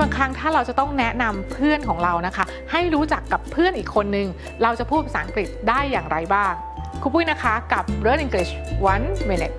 บางครั้งถ้าเราจะต้องแนะนำเพื่อนของเรานะคะ ให้รู้จักกับเพื่อนอีกคนนึง เราจะพูดภาษาอังกฤษได้อย่างไรบ้างครูปุ้ยนะคะกับ Learn English One Minute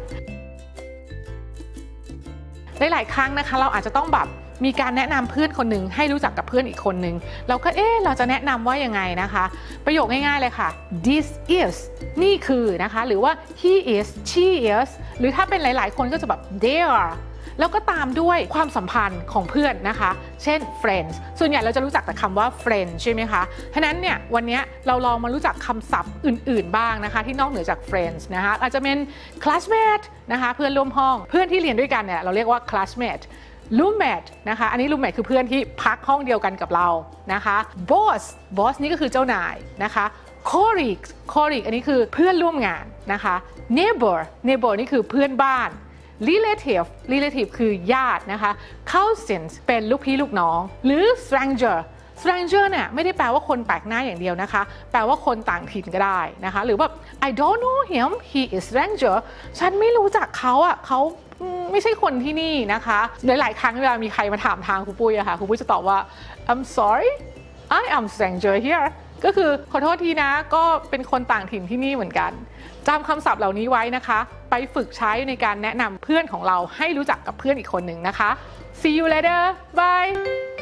หลายๆครั้งนะคะ เราอาจจะต้องแบบมีการแนะนำเพื่อนคนหนึ่งให้รู้จักกับเพื่อนอีกคนหนึ่งเราก็เอ๊ะเราจะแนะนำว่ายังไงนะคะ ประโยคง่ายๆเลยค่ะ this is นี่คือนะคะ หรือว่า he is she is หรือถ้าเป็นหลายๆ คนก็จะแบบ they are แล้วก็ตามด้วยความสัมพันธ์ของเพื่อนนะคะ เช่น friends ส่วนใหญ่เราจะรู้จักแต่คำว่า friend ใช่ไหมคะฉะนั้นเนี่ยวันนี้เราลองมารู้จักคำศัพท์อื่น ๆ บ้างนะคะ ที่นอกเหนือจาก friends นะคะอาจจะเป็น classmate นะคะเพื่อนร่วมห้อง เพื่อนที่เรียนด้วยกันเนี่ยเราเรียกว่า classmate roommate นะคะ อันนี้ roommate คือเพื่อนที่พักห้องเดียวกันกับเรานะคะ boss boss นี่ก็คือเจ้านายนะคะ colleague colleague อันนี้คือเพื่อนร่วมงานนะคะ neighbor neighbor นี่คือเพื่อนบ้าน relative relative คือญาตินะคะ cousins เป็นลูกพี่ลูกน้อง หรือ stranger stranger เนี่ยไม่ได้แปลว่าคนแปลกหน้าอย่างเดียวนะคะ แปลว่าคนต่างถิ่นก็ได้นะคะ หรือแบบ I don't know him he is stranger ฉันไม่รู้จักเขาอะเขาไม่ใช่คนที่นี่นะคะ หลาย ๆ ครั้งเวลามีใครมาถามทางครูปุ้ยอะค่ะครูปุ้ยจะตอบว่า I'm sorry I am stranger here ก็คือขอโทษทีนะก็เป็นคนต่างถิ่นที่นี่เหมือนกันจำคำศัพท์เหล่านี้ไว้นะคะ ไปฝึกใช้ในการแนะนำเพื่อนของเราให้รู้จักกับเพื่อนอีกคนหนึ่งนะคะ See you later bye